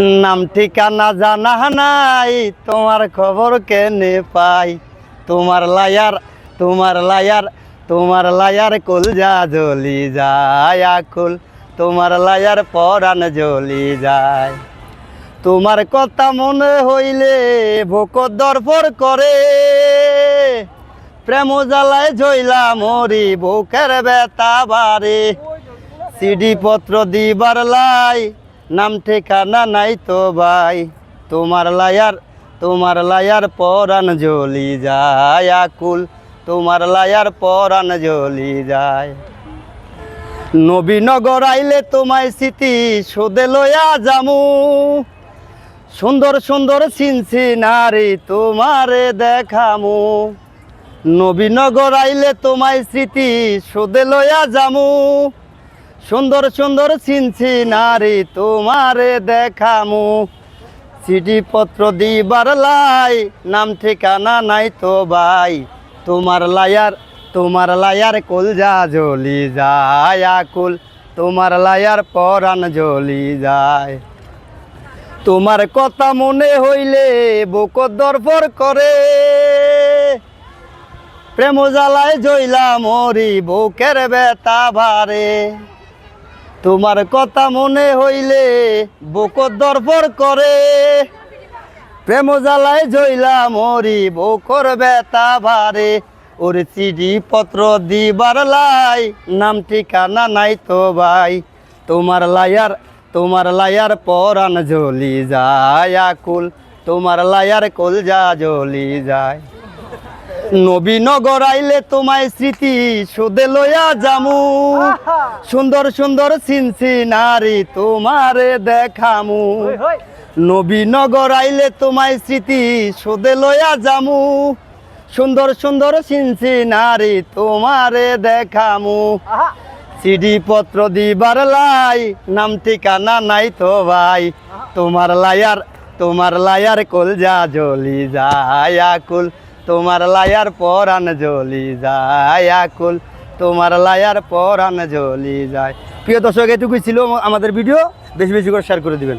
নাম ঠিকানা জানা নাই, তোমার খবর কেনে পাই? তোমার লায়ার তোমার লায়ার তোমার লায়ার কুল যা জ্বলি যায় আকুল। তোমার লায়ার পরাণ জ্বলি যায়। তোমার কথা মনে হইলে ভোক দরপর করে। প্রেম জ্বালায় জইলা মরি বুকের বেতা বারে সিডি পত্র দিবার লাই নাম ঠিকানা নাই তো ভাই। তোমার লায়ার তোমার লায়ার পরাণ জ্বলি যায় আকুল। তোমার লায়ার পরাণ জ্বলি যায়। নবীনগর আইলে তোমায় স্মৃতি সোদে লয়া জামু সুন্দর সুন্দর চিনছি নারী তোমারে দেখামু। নবীনগর আইলে তোমায় স্মৃতি সোদে লয়া জামু সুন্দর সুন্দর চিনছি নারী তোমারে দেখামু। চিঠি পত্র দিবার লাই, নাম ঠিকানা নাই তো ভাই। তোমার লায়ার তোমার লায়ার কুল যা জ্বলি যায়, আকুল। তোমার লায়ার পরাণ জ্বলি যায়। তোমার কথা মনে হইলে বুক দরপর করে। প্রেম জ্বালায় জইলা মরি বুকের বেতা ভারে। তোমার কথা মনে হইলে বুক দরপর করে। প্রেম জ্বালায় জইলা মরি বুকর বেতা ভারে। ওর চিঠি পত্র দিবার লাই, নাম ঠিকানা নাই তো ভাই। তোমার লায়ার তোমার লায়ার পরাণ জ্বলি যায় আকুল। তোমার লায়ার কলজা জ্বলি যায়। নবীনগর আইলে তোমায় স্মৃতি সুদে লয়া জামু সুন্দর সুন্দর চিনছি নারী তোমারে দেখামু। নবীনগর আইলে তোমায় স্মৃতি সুদে লয়া জামু সুন্দর সুন্দর চিনছি নারী তোমারে দেখামু। সিডি পত্র দিবার লাই নাম ঠিকানা নাই তো ভাই। তোমার লায়ার তোমার লায়ার কলজা জ্বলি যায় আকুল। তোমার লায়ার পরাণ জ্বলি যায় আকুল। তোমার লায়ার পরাণ জ্বলি যায়। প্রিয় দর্শক, এটুকুই ছিল আমাদের ভিডিও বেশি বেশি করে শেয়ার করে দিবেন।